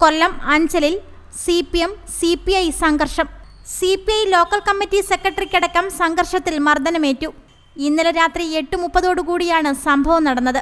Kollam അഞ്ചലിൽ C P M C P I സംഘർഷം. C P I local committee സെക്രട്ടറിക്കടക്കം സംഘർഷത്തിൽ മർദ്ദനമേറ്റു. ഇന്നലെ രാത്രി എട്ട് മുപ്പതോടുകൂടിയാണ് സംഭവം നടന്നത്.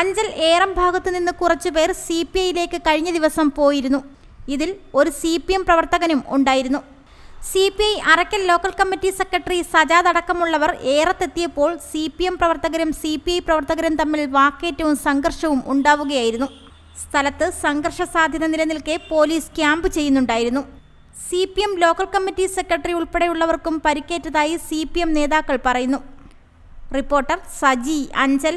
അഞ്ചൽ ഏറം ഭാഗത്തു നിന്ന് കുറച്ചുപേർ സി പി ഐയിലേക്ക് കഴിഞ്ഞ ദിവസം പോയിരുന്നു. ഇതിൽ ഒരു സി പി എം പ്രവർത്തകനും ഉണ്ടായിരുന്നു. C P I Arakkal local committee secretary Sajad അടക്കമുള്ളവർ ഏറത്തെത്തിയപ്പോൾ സി പി എം പ്രവർത്തകരും സി പി ഐ പ്രവർത്തകരും തമ്മിൽ വാക്കേറ്റവും സംഘർഷവും ഉണ്ടാവുകയായിരുന്നു. സ്ഥലത്ത് സംഘർഷ സാധ്യത നിലനിൽക്കെ പോലീസ് ക്യാമ്പ് ചെയ്യുന്നുണ്ടായിരുന്നു. C P M local committee secretary ഉൾപ്പെടെയുള്ളവർക്കും പരിക്കേറ്റതായി സി പി എം നേതാക്കൾ പറയുന്നു. റിപ്പോർട്ടർ സജി അഞ്ചൽ.